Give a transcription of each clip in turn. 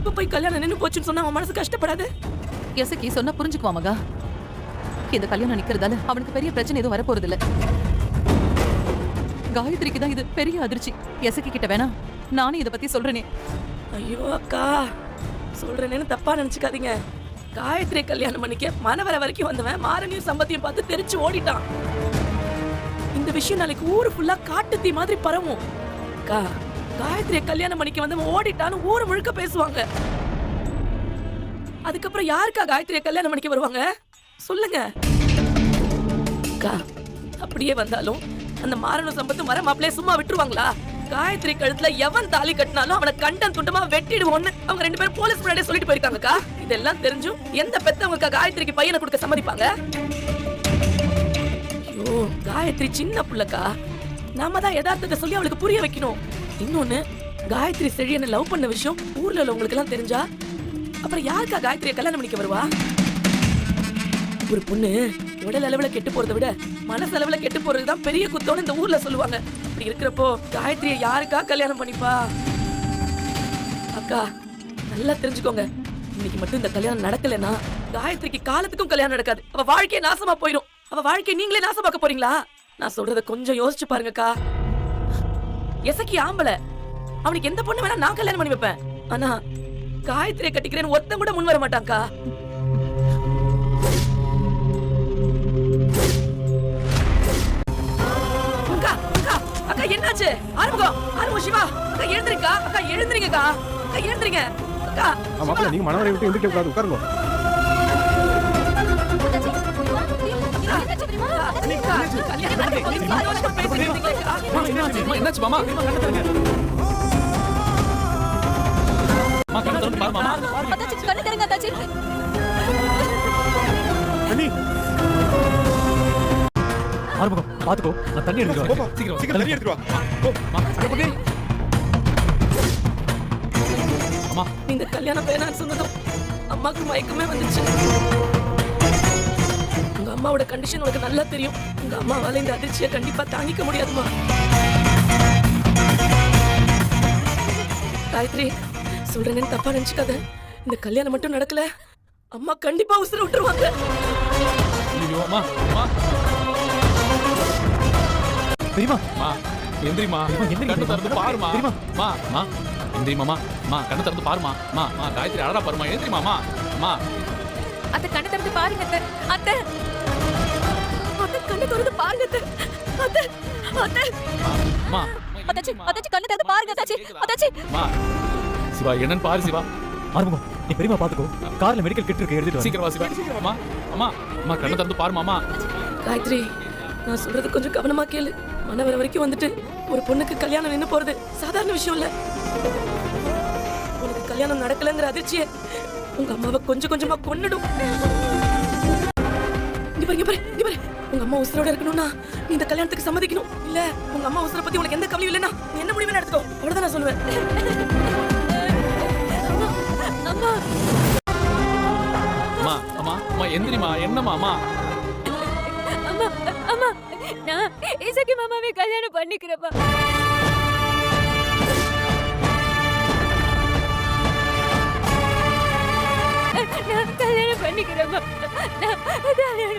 இப்ப போய் கல்யாணம் நின்னு போச்சுன்னு சொன்னா அவன் மனசு கஷ்டப்படாது? எசக்கி சொன்னா புரிஞ்சுக்குவா மகா. இந்த கல்யாணம் நிக்கிறதால அவனுக்கு பெரிய பிரச்சனை எதுவும் வரப்போறது இல்ல காயத்ரிக்கு தான் இது பெரிய அதிர்ச்சி. எசக்கி கிட்ட வேணா நானும் இத பத்தி சொல்றேனே. ஐயோ அக்கா சொல்றேனேன்னு தப்பா நினைச்சுக்காதீங்க. காயத்ரி கல்யாணம் பண்ணிக்க மனவர வரைக்கும் வந்தவன் மாரணியும் சம்பத்தியும் பார்த்து தெரிச்சு ஓடிட்டான். இந்த விஷயம் நாளைக்கு ஊரு ஃபுல்லா காட்டு தீ மாதிரி பரவும். அக்கா காயத்ரியை கல்யாணம் பண்ணிக்க வந்து ஓடிட்டான்னு ஊர் முழுக்க பேசுவாங்க. அதுக்கப்புறம் யாருக்கா காயத்ரியை கல்யாணம் பண்ணிக்க வருவாங்க? சொல்லுங்க. அக்கா அப்படியே வந்தாலும் அந்த மாரண சம்பத்து மரம் மாப்பிளைய சும்மா விட்டுருவாங்களா? காயத்ரி கழுத்துல எவன் தாலி கட்டினாலும் அவனை கண்டன் துண்டமா வெட்டிடுவோன்னு அவங்க ரெண்டு பேரும் போலீஸ் முன்னாடியே சொல்லிட்டு போயிருக்காங்கக்கா. இதெல்லாம் தெரிஞ்சும் எந்த பெத்தவங்க காயத்ரிக்கு பையனை கொடுக்க சம்மதிப்பாங்க? ஐயோ காயத்ரி சின்ன புள்ளக்கா. நாம தான் யதார்த்தத்தை சொல்லி அவளுக்கு புரிய வைக்கணும். இன்னொன்னு காயத்ரி செழியனை லவ் பண்ண விஷயம் ஊர்ல உள்ளவங்களுக்கு எல்லாம் தெரிஞ்சா அப்புறம் யாருக்கா காயத்ரியை கல்யாணம் பண்ணிக்க வருவா? ஒரு பொண்ணு உடல் அளவுல கெட்டு போறதை விட மனசு அளவுல கெட்டு போறதுதான் பெரிய குத்தம்னு இந்த ஊர்ல சொல்லுவாங்க. அப்படி இருக்கிறப்போ காயத்ரியை யாருக்கா கல்யாணம் பண்ணிப்பா? அக்கா நல்லா தெரிஞ்சுக்கோங்க. இன்னைக்கு மட்டும் இந்த கல்யாணம் நடக்கலைன்னா காயத்ரிக்கு காலத்துக்கும் கல்யாணம் நடக்காது. அவ வாழ்க்கையை நாசமா போயிடும். அவ வாழ்க்கையை நீங்களே நாசமாக்க போறீங்களா? நான் சொல்றத கொஞ்சம் யோசிச்சு பாருங்கக்கா. எசக்கி ஆம்பளை. அவனுக்கு எந்த பொண்ணு வேணா நான் கல்யாணம் பண்ணி வைப்பேன். ஆனா காயத்ரியை கட்டிக்கிறேன்னு ஒருத்தன் கூட முன் வர மாட்டான்க்கா. அக்கா அக்கா அக்கா என்னாச்சு? ஆரம்பம் ஆரம்பம் சிவா. அக்கா எழுந்திருக்கா? அக்கா எழுந்திருங்கக்கா. அக்கா எழுந்திருங்க. அக்கா மாப்பிள்ள நீங்க மனவரை விட்டு எந்திரிக்க கூடாது உட்காருங்க. என்னாச்சு மாமா அம்மா கண்ணு திறந்து பாரு மாமா அத்தாச்சி கண்ணு தரங்க அத்தாச்சி அண்ணி ஆறுமுகம் பாத்துக்கோ நான் தண்ணி எடுத்துட்டு போப்பா, சீக்கிரம் சீக்கிரம் தண்ணி எடுத்துட்டு வா போ. மாமா அம்மா இந்த கல்யாணம் வேணாம்னு சொன்னதும் அம்மாக்கு மயக்கமே வந்துச்சு உங்க அம்மாவோட கண்டிஷன் உனக்கு நல்லா தெரியும். உங்க அம்மாவால இந்த அதிர்ச்சியை கண்டிப்பா தாங்கிக்க முடியாதுமா. காயத்ரி சொல்றேன்னு தப்பா நினைச்சுக்காத. இந்த கல்யாணம் மட்டும் நடக்கல. அம்மா கண்டிப்பா உசுர விட்டுருவாங்க. அம்மா எந்திரிமா கண்ணு திறந்து பாருமா? அம்மா அம்மா. எந்திரிமாமா அம்மா. கண்ணு திறந்து பாருமா அம்மா அம்மா காயத்ரி அழறா பாருமா எந்திரிமாமா அம்மா. அத்தை கண்ணு திறந்து பாருங்க அத்தை. அத்தை. அத்தை கண்ணு திறந்து பாருங்க அத்தை. அத்தை அத்தை. அம்மா. அத்தாச்சி அத்தாச்சி கண்ணு திறந்து பாருங்க அத்தாச்சி. அத்தாச்சி. அம்மா. சிவா என்னன்னு பாரு சிவா. ஆறுமுகம் நீ பெரியமா பாத்துக்கோ. கார்ல மெடிக்கல் கிட் இருக்கு எடுத்துட்டு சீக்கிரம் வா சிவா. அம்மா அம்மா அம்மா கண்ணு திறந்து பாருமா அம்மா. காயத்ரி நான் சொல்றது கொஞ்சம் கவனமா கேளு. மனவர வரைக்கும் வந்துட்டு ஒரு பொண்ணுக்கு கல்யாணம் நின்னு போறது சாதாரண விஷயம் இல்ல. உனக்கு கல்யாணம் நடக்கலங்கிற அதிர்ச்சியே உங்க அம்மாவை கொஞ்சம் கொஞ்சமா கொன்னுடும். இங்க பாரு இங்க பாரு இங்க பாரு. உங்க அம்மா உசுரோட இருக்கணும்னா நீ இந்த கல்யாணத்துக்கு சம்மதிக்கணும். இல்ல உங்க அம்மா உசுரை பத்தி உனக்கு எந்த கவலையும் இல்லைன்னா நீ என்ன முடிவு எடுத்துக்கோ. அவ்வளவுதான் நான் சொல்லுவேன். அம்மா அம்மா அம்மா அம்மா எந்திரிமா என்னம்மா அம்மா? அம்மா அம்மா நான் இசக்கி மாமாவை கல்யாணம் பண்ணிக்கிறப்பா பண்ணிக்கிறேம்மா.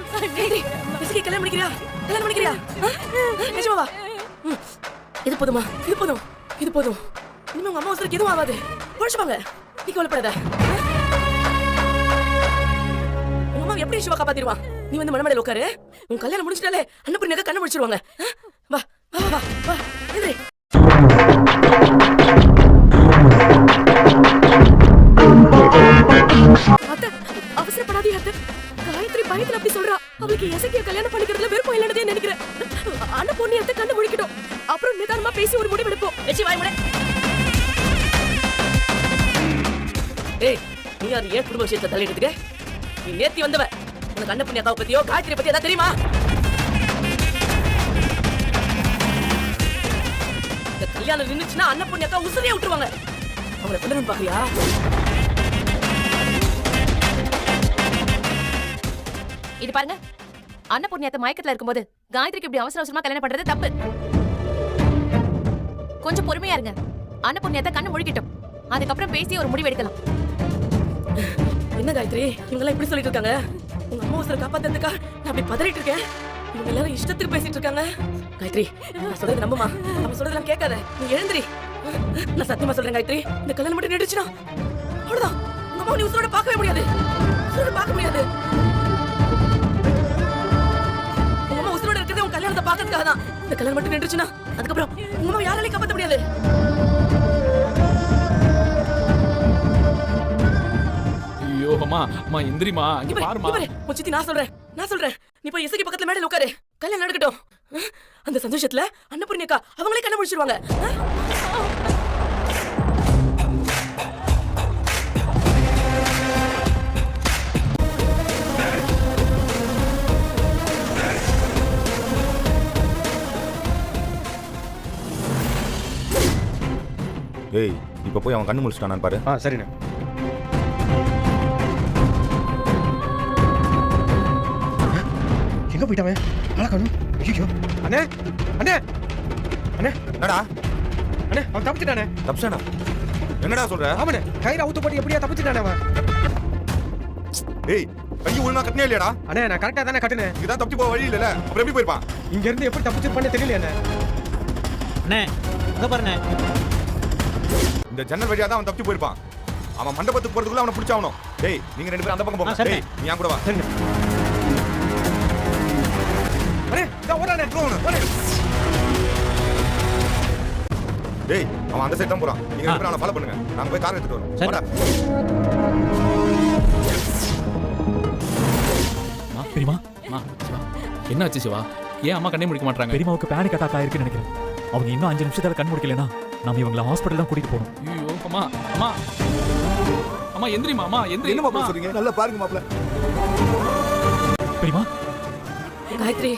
கல்யாணம் பண்ணிக்கிறேன் கல்யாணம் பண்ணிக்கிறியா? கல்யாணம் பண்ணிக்கிறியா? ஆ? நிஜமாவா? இது போதுமா? இது போதும். இது போதும். இனிமே உங்க அம்மா ஒருத்தருக்கு எதுவும் ஆகாது. பொழிச்சுப்பாங்க நீ கவலைப்படாத. உங்க அம்மா எப்படி சிவா காப்பாத்திடுவா? நீ வந்து மனமடையில் உட்காரு. உன் கல்யாணம் முடிச்சிட்டாலே அன்னபுரி கண்ணு முடிச்சிருவாங்க ஆ? வா வா வா வா. எந்திரி. ஏய் நீ அது ஏன் குடும்ப விஷயத்தை தலையிடுறதுக்கு நீ நேத்தி வந்தவ. உனக்கு அண்ணன் பண்ணி அக்காவை பத்தியோ காயத்ரி பத்தி ஏதாவது தெரியுமா? இந்த கல்யாணம் நின்றுச்சுன்னா அண்ணன் அக்கா உசுரையே விட்டுருவாங்க. அவங்கள கொல்லணும் பாக்குறியா? இது பாருங்க. அன்னபூர்ணியத்தை மயக்கத்துல இருக்கும்போது காயத்ரிக்கு இப்படி அவசர அவசரமா கல்யாணம் பண்றது தப்பு. கொஞ்சம் பொறுமையா இருங்க. அன்னபூர்ணியத்தை கண்ணு முழிக்கட்டும் அதுக்கப்புறம் பேசி ஒரு முடிவு எடுக்கலாம். என்ன காயத்ரி இவங்கெல்லாம் இப்படி சொல்லிட்டு இருக்காங்க உங்க அம்மா உசரை காப்பாத்துறதுக்கா நான் அப்படி பதறிட்டு இருக்கேன் இவங்க எல்லாரும் இஷ்டத்துக்கு பேசிட்டு இருக்காங்க காயத்ரி நான் சொல்றது நம்புமா? அவன் சொல்றதெல்லாம் கேட்காத. நீ எழுந்திரி. நான் சத்தியமா சொல்றேன் காயத்ரி இந்த கல்யாணம் மட்டும் நின்றுச்சுனா அவ்வளவுதான். உங்க அம்மா நீ உசுரோட பார்க்கவே முடியாது. உசுரோட பார்க்க முடியாது. உங்க அம்மா உசுரோட இருக்கிறது உங்க கல்யாணத்தை பார்க்கறதுக்காக தான் இந்த கல்யாணம் மட்டும் நின்றுச்சுனா அதுக்கப்புறம் உங்க அம்மா யாராலையும் காப்பாற்ற முடியாது. அம்மா அம்மா எந்திரிமா இங்க பாருமா இவரு, உன் சித்தி நான் சொல்றேன் நான் சொல்றேன். நீ போய் இசைக்கு பக்கத்துல மேடையில உட்காரு. கல்யாணம் நடக்கட்டும். அந்த சந்தோஷத்துல அன்னபூர்ணி அக்கா அவங்களே கண்ண முடிச்சிருவாங்க ஏய் இப்போ போய் அவன் கண்ணு முடிச்சிட்டானான்னு பாரு. ஆ சரிண்ணே. எங்க போயிட்டாவே அழகானும் ஐயோ அண்ணே அண்ணே. அண்ணே. என்னடா? அண்ணே அவன் தப்பிச்சிட்டானே. தப்சானா என்னடா சொல்ற? ஆமாண்ணே கயிறு அவுத்து போட்டு எப்படியா தப்பிச்சிட்டானே அவன்? ஏய் கை ஒழுங்கா கட்டினே இல்லையாடா? அண்ணே நான் கரெக்டா தானே கட்டுனேன் இதுதான் தப்பி போக வழி இல்லைல்ல? அப்புறம் எப்படி போயிருப்பான்? இங்க இருந்து எப்படி தப்பிச்சிருப்பானே தெரியல அண்ணே. அண்ணே இங்க பாருண்ணே. இந்த ஜன்னல் வழியா தான் அவன் தப்பி போயிருப்பான். அவன் மண்டபத்துக்கு போறதுக்குள்ள அவனை பிடிச்சாவணும் டேய் நீங்க ரெண்டு பேரும் அந்த பக்கம் போங்க. டேய் நீ என் கூட வா. இதோ ஓடானே ஓடே டேய் அவன் அந்த சைடு தான் போறான். நீங்க ரெண்டு பேரும் ஃபாலோ பண்ணுங்க. நாங்க போய் கார் எடுத்துட்டு வரோம் சரி. அம்மா, பெரியமா அம்மா, சிவா. என்னாச்சு சிவா? ஏன் அம்மா கண்ணே முடிக்க மாட்டாங்க பெரியமாவுக்கு பேனிக் அட்டாக் ஆயிருக்குன்னு நினைக்கிறேன். அவங்க இன்னும் அஞ்சு நிமிஷத்துல கண் முடிக்கலனா நாம இவங்களை ஹாஸ்பிட்டல் தான் கூட்டிட்டு போகணும். ஐயோ அம்மா அம்மா. அம்மா எந்திரிமா அம்மா எந்திரி. என்ன சொல்றீங்க? நல்லா பாருங்க மாப்பிள்ள. பெரியமா காயத்ரி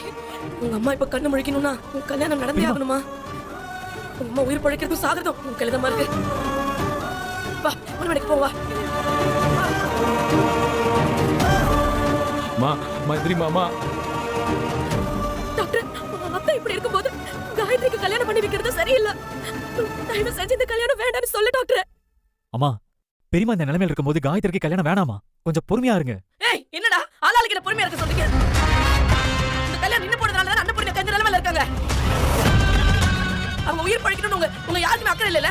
உங்க அம்மா இப்ப கண்ணு முழிக்கணும்னா உன் கல்யாணம் நடந்தே ஆகணுமா? உங்க அம்மா உயிர் பழைக்கிறதும் சாகிறதும் உன் கழுதமா இருக்கு. வா ஒரு மணிக்கு போ வா அம்மா அம்மா எந்திரிமா அம்மா டாக்டர் அத்தை இப்படி இருக்கும்போது காயத்ரிக்கு கல்யாணம் பண்ணி வைக்கிறது சரியில்லை. தயவு செஞ்சு இந்த கல்யாணம் வேண்டாம்னு சொல்லு டாக்டர். அம்மா பெரியமா இந்த நிலைமையில இருக்கும்போது காயத்ரிக்கு கல்யாணம் வேணாமா? கொஞ்சம் பொறுமையா இருங்க. அக்கறை இல்லைல்ல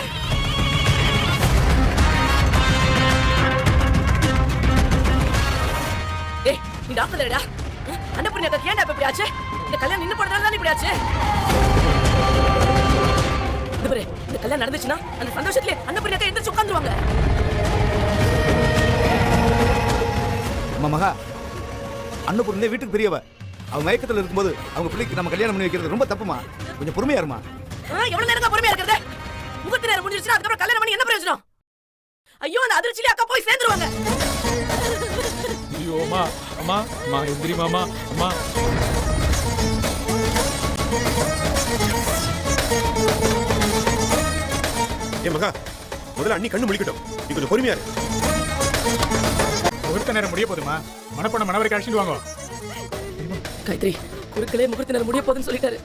ஏய் நீ டாக்டர் இல்லடா. அண்ணன் பொண்ணு அக்கா ஏன்டா இப்ப இப்படி ஆச்சு இந்த கல்யாணம் நின்னு போனதுனால தான் இப்படி ஆச்சு இந்த கல்யாணம் நடந்துச்சுன்னா அந்த சந்தோஷத்திலே அண்ணன் பொண்ணு அக்கா எந்திரிச்சு உட்காந்துருவாங்க. அம்மா மகா. அன்னபூர்ணே வீட்டுக்கு பெரியவ. அவன் மயக்கத்துல இருக்கும்போது அவங்க பிள்ளைக்கு நம்ம கல்யாணம் பண்ணி வைக்கிறது ரொம்ப தப்புமா? கொஞ்சம் பொறுமையா இருமா? எவ்வளவு நேரம் பொறுமையா இருக்கிறது? முகத்து நேரம் முடிஞ்சிருச்சுன்னா அதுக்கப்புறம் கல்யாணம் பண்ணி என்ன பிரயோஜனம்? ஐயோ அந்த அதிர்ச்சியிலே அக்கா போய் சேர்ந்துருவாங்க. ஐயோ அம்மா அம்மா அம்மா எந்திரிமா அம்மா அம்மா. ஏ மகா முதல்ல அண்ணி கண்ணு முழிக்கட்டும். நீ கொஞ்சம் பொறுமையா இரு. ஒருத்த நேரம் முடிய போதுமா? மனப்பண்ண மனவரைக்கு அழைச்சிட்டு வாங்க. காயத்ரி குறுக்கலே முகூர்த்த நேரம் முடிய போகுதுன்னு சொல்லிட்டாரு.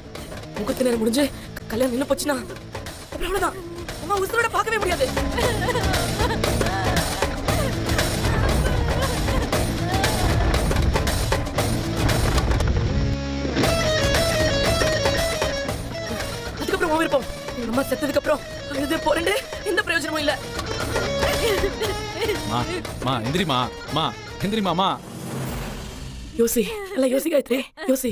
முகூர்த்த நேரம் முடிஞ்சு கல்யாணம் நின்னு போச்சுன்னா அப்புறம் அவ்வளவுதான். அம்மா உசுரோட பார்க்கவே முடியாது. அதுக்கப்புறம் உன் விருப்பம். உங்க அம்மா செத்ததுக்கு அப்புறம் அழுது போறேன் எந்த பிரயோஜனமும் இல்ல. அம்மா எந்திரிமா அம்மா எந்திரிமா அம்மா யோசி எல்லாம் யோசி காயத்ரி. யோசி.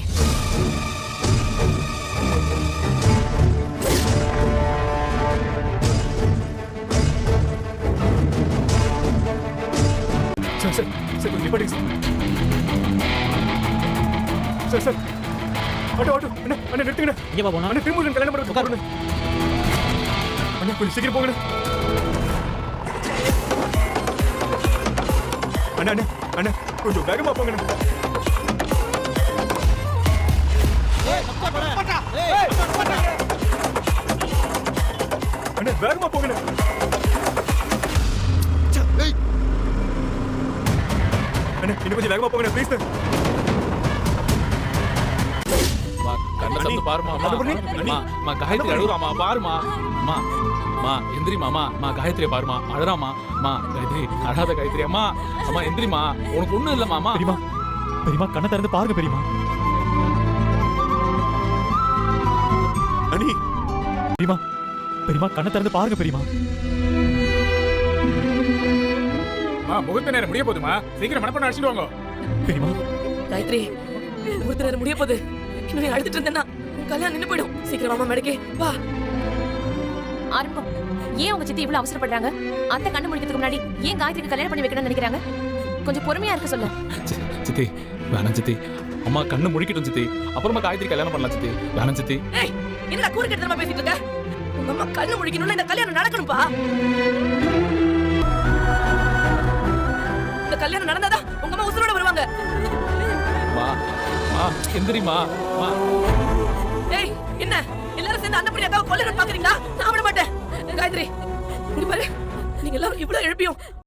சார் சார் சார் கொஞ்சம் நிப்பாட்டுங்க sir. Sir sir. Auto auto. அண்ணா அண்ணா நிறுத்துங்கண்ணா. இங்கே பா போனா அண்ணா திரும்ப கல்யாணம் பண்ண உட்காருங்க அண்ணா கொஞ்சம் சீக்கிரம் போங்கண்ணா. அண்ணா அண்ணா அண்ணா கொஞ்சம் வேகமா போங்கண்ணா. அண்ணா வேகமா போங்கண்ணா. அண்ணா இன்னும் கொஞ்சம் வேகமா போங்கண்ணா ப்ளீஸ் அம்மா கண்ணை திறந்து பாருமா அம்மா? அம்மா அம்மா காயத்ரி அழுகுறாமா பாருமா அம்மா மா எந்திரிமா அம்மா காயத்ரியை பாருமா அழறாமா மா காயத்ரி அழாத காயத்ரி அம்மா அம்மா எந்திரிமா உனக்கு ஒண்ணும் இல்லம்மா அம்மா பெரியமா பெரியமா கண்ணை திறந்து பாருங்க பெரியமா அனி பெரியமா பெரியமா கண்ணை திறந்து பாருங்க பெரியமா முகூர்த்த நேரம் முடிய போதுமா? சீக்கிரம் மனப்பண்ண அடிச்சுட்டு வாங்க. பெரியமா காயத்ரி முகூர்த்த நேரம் முடிய போகுது. இன்னும் அழுதுட்டு இருந்தேன்னா கல்யாணம் நின்னு போயிடும். சீக்கிரம் வாமா மேடக்கே. வா. ஆரம்பம். ஏன் உங்க சித்தி இவ்வளவு அவசரப்படுறாங்க? அத்தை கண்ணு முடிக்கிறதுக்கு முன்னாடி ஏன் காயத்ரிக்கு கல்யாணம் பண்ணி வைக்கணும்னு நினைக்கிறாங்க? கொஞ்சம் பொறுமையா இருக்க சொல்ல. சித்தி வேணாம் சித்தி. அம்மா கண்ணு முழிக்கட்டும் சித்தி. அப்புறமா காயத்ரி கல்யாணம் பண்ணலாம் சித்தி. வேணாம் சித்தி. ஏய் என்னடா கூறு கெட்டமா பேசிட்டு இருக்க? உங்க அம்மா கண்ணு முடிக்கணும்ல இந்த கல்யாணம் நடக்கணும்பா? கல்யாணம் நடந்தாதான் உங்க அம்மா உசுரோட வருவாங்க. மா மா எந்திரிமா மா ஏய் என்ன? எல்லாரும் சேர்ந்து அன்னப்படி அக்காவை கொல்லணும்னு பாக்குறீங்களா நான் விட மாட்டேன். காயத்ரி இங்க பாரு. நீங்க எல்லாரும் இவ்வளவு எழுப்பியும்.